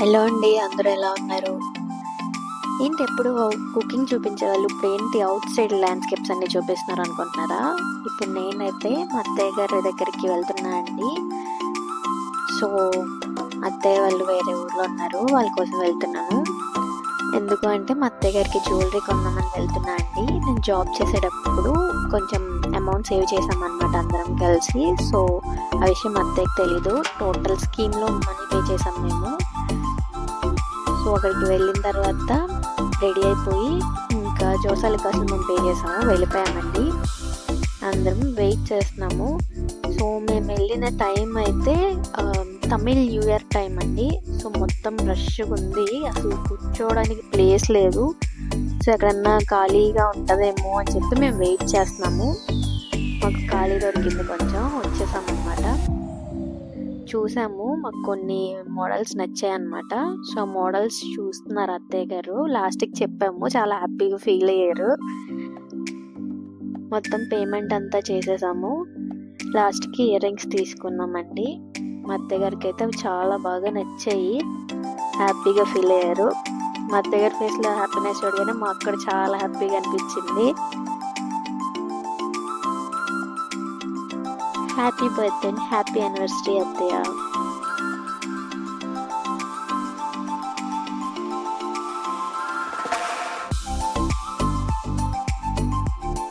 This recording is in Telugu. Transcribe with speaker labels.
Speaker 1: హలో అండి అందరూ ఎలా ఉన్నారు? ఏంటి ఎప్పుడు కుకింగ్ చూపించే వాళ్ళు ఇప్పుడు ఏంటి అవుట్ సైడ్ ల్యాండ్స్కేప్స్ అన్ని చూపిస్తున్నారు అనుకుంటున్నారా? ఇప్పుడు నేనైతే మా అత్తయ్య గారి దగ్గరికి వెళ్తున్నా అండి. సో అత్తయ్య వాళ్ళు వేరే ఊర్లో ఉన్నారు వాళ్ళ కోసం వెళ్తున్నాను. ఎందుకు అంటే మా అత్తయ్య గారికి జ్యువెలరీ కొందామని వెళ్తున్నా అండి. నేను జాబ్ చేసేటప్పుడు కొంచెం అమౌంట్ సేవ్ చేసామన్నమాట అందరం కలిసి. సో ఆ విషయం అత్తయ్యకి తెలీదు. టోటల్ స్కీమ్లో మనీ పే చేసాం మేము. సో అక్కడికి వెళ్ళిన తర్వాత రెడీ అయిపోయి ఇంకా జోసాలకి అసలు మేము పే చేసాము వెళ్ళిపోయామండి. అందరం వెయిట్ చేస్తున్నాము. సో మేము వెళ్ళిన టైం అయితే తమిళ్ న్యూ ఇయర్ టైం అండి. సో మొత్తం రష్గా ఉంది. అసలు కూర్చోవడానికి ప్లేస్ లేదు. సో ఎక్కడన్నా ఖాళీగా ఉంటుందేమో అని చెప్పి మేము వెయిట్ చేస్తున్నాము. మాకు ఖాళీ దొరికింది కొంచెం వచ్చేసాము. చూసాము. మాకు కొన్ని మోడల్స్ నచ్చాయి అనమాట సో ఆ మోడల్స్ చూస్తున్నారు అత్తయ్య గారు. లాస్ట్కి చెప్పాము. చాలా హ్యాపీగా ఫీల్ అయ్యారు. మొత్తం పేమెంట్ అంతా చేసేసాము. లాస్ట్కి ఇయర్ రింగ్స్ తీసుకున్నామండి. మా అత్తయ్య గారికి అయితే అవి చాలా బాగా నచ్చాయి. హ్యాపీగా ఫీల్ అయ్యారు. మా అత్తయ్య గారి ఫేస్లో హ్యాపీనెస్ చూడగానే మా అక్కడ చాలా హ్యాపీగా అనిపించింది. happy birthday and happy anniversary, Atya.